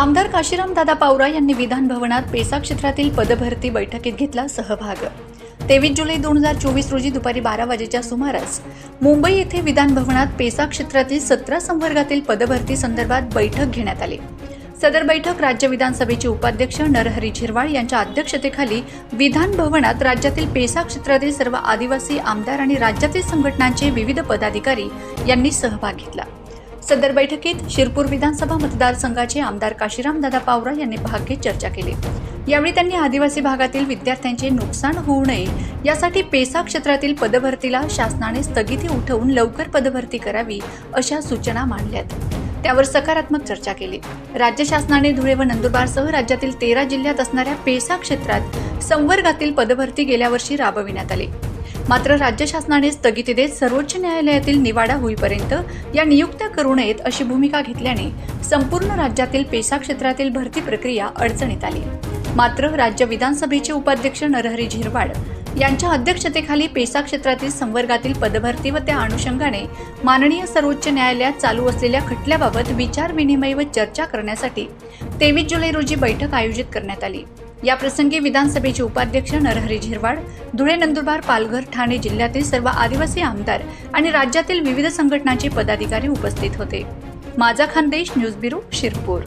आमदार काशीराम दादा पावरा यांनी विधान भवनात पेसा क्षेत्रातील पदभरती बैठकीत घेतला सहभाग. तेवीस जुलै दोन हजार चोवीस रोजी दुपारी बारा वाजेच्या सुमारास मुंबई येथे विधान भवनात पेसा क्षेत्रातील सतरा संवर्गातील पदभरती संदर्भात बैठक घेण्यात आली. सदर बैठक राज्य विधानसभेचे उपाध्यक्ष नरहरी झिरवाळ यांच्या अध्यक्षतेखाली विधान भवनात राज्यातील पेसा क्षेत्रातील सर्व आदिवासी आमदार आणि राज्यातील संघटनांचे विविध पदाधिकारी यांनी सहभाग घेतला. सदर बैठकीत शिरपूर विधानसभा मतदारसंघाचे आमदार काशीराम दादा पावरा यांनी भाग घेत चर्चा केली. यावेळी त्यांनी आदिवासी भागातील विद्यार्थ्यांचे नुकसान होऊ नये यासाठी पेसा क्षेत्रातील पदभरतीला शासनाने स्थगिती उठवून लवकर पदभरती करावी अशा सूचना मांडल्यात. त्यावर सकारात्मक चर्चा केली. राज्य शासनाने धुळे व नंदुरबारसह राज्यातील तेरा जिल्ह्यात असणाऱ्या पेसा क्षेत्रात संवर्गातील पदभरती गेल्या वर्षी राबविण्यात आली. मात्र राज्य शासनाने स्थगिती देत सर्वोच्च न्यायालयातील निवाडा होईपर्यंत या नियुक्त्या करू नयेत अशी भूमिका घेतल्याने संपूर्ण राज्यातील पेसा क्षेत्रातील भरती प्रक्रिया अडचणीत आली. मात्र राज्य विधानसभेचे उपाध्यक्ष नरहरी झिरवाड यांच्या अध्यक्षतेखाली पेसा क्षेत्रातील संवर्गातील पदभरती व त्या अनुषंगाने माननीय सर्वोच्च न्यायालयात चालू असलेल्या खटल्याबाबत विचार विनिमय व चर्चा करण्यासाठी तेवीस जुलै रोजी बैठक आयोजित करण्यात आली. या प्रसंगी विधानसभेचे उपाध्यक्ष नरहरी झिरवाड धुळे नंदुरबार पालघर ठाणे जिल्ह्यातील सर्व आदिवासी आमदार आणि राज्यातील विविध संघटनांचे पदाधिकारी उपस्थित होते. माझा खानदेश न्यूज ब्युरो शिरपूर.